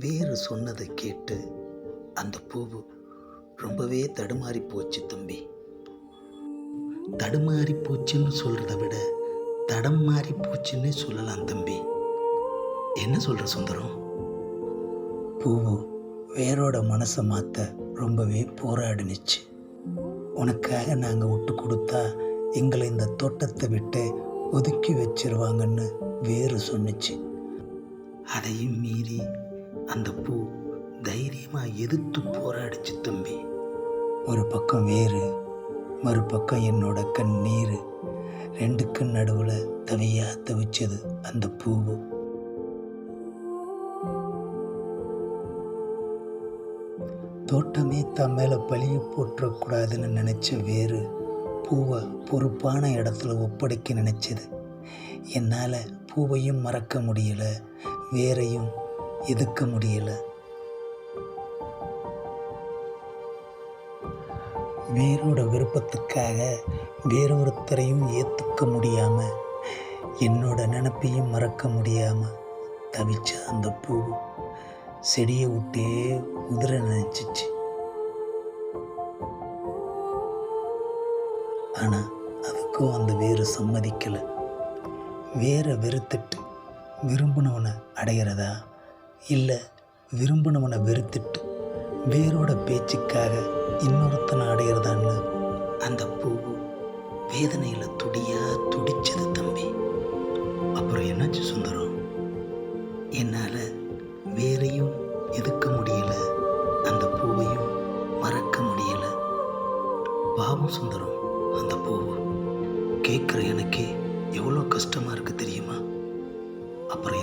வேறு சொன்னதை கேட்டு அந்த பூவு ரொம்பவே தடுமாறி போச்சு தம்பி. தடுமாறி போச்சுன்னு சொல்கிறத விட தடம் மாறி போச்சுன்னு சொல்லலாம் தம்பி. என்ன சொல்கிற சுந்தரம்? பூவு வேரோட மனசை மாற்ற ரொம்பவே போராடினுச்சு. உனக்காக நாங்கள் விட்டு கொடுத்தா எங்களை இந்த தோட்டத்தை விட்டு ஒதுக்கி வச்சிருவாங்கன்னு வேறு சொன்னுச்சு. அதையும் மீறி அந்த பூ தைரியமாக எதிர்த்து போராடிச்சு தம்பி. ஒரு பக்கம் வேறு மறுபக்கம் என்னோட கண்ணீர் ரெண்டுக்கும் நடுவில் தவியாக தவிச்சது அந்த பூவு தோட்டமே தன் மேலே பழிய போட்டுறக்கூடாதுன்னு நினச்ச வேறு பூவை பொறுப்பான இடத்துல ஒப்படைக்க நினச்சது. என்னால் பூவையும் மறக்க முடியல வேறையும் எதுக்க முடியல? வேறோட விருப்பத்துக்காக வேறொருத்தரையும் ஏற்றுக்க முடியாமல் என்னோட நினப்பையும் மறக்க முடியாமல் தவிச்ச அந்த பூ செடியை விட்டே உதிர நினச்சிச்சு. ஆனால் அதுக்கும் அந்த வேறு சம்மதிக்கலை. வேற வெறுத்துட்டு விரும்பினவனை அடையிறதா? இல்லை விரும்பினவனை வெறுத்துட்டு வேரோட பேச்சுக்காக இன்னொருத்தனை அடையிறதான்னு அந்த பூ வேதனையில் துடியா துடிச்சது தம்பி. அப்புறம் என்னாச்சு சுந்தரம்? என்னால் வேறையும் எதுக்க முடியல அந்த பூவையும் மறக்க முடியல. பாவம் சுந்தரம் அந்த பூவு கேட்குற எனக்கே எவ்வளோ கஷ்டமாக இருக்குது தெரியுமா? அப்புறம்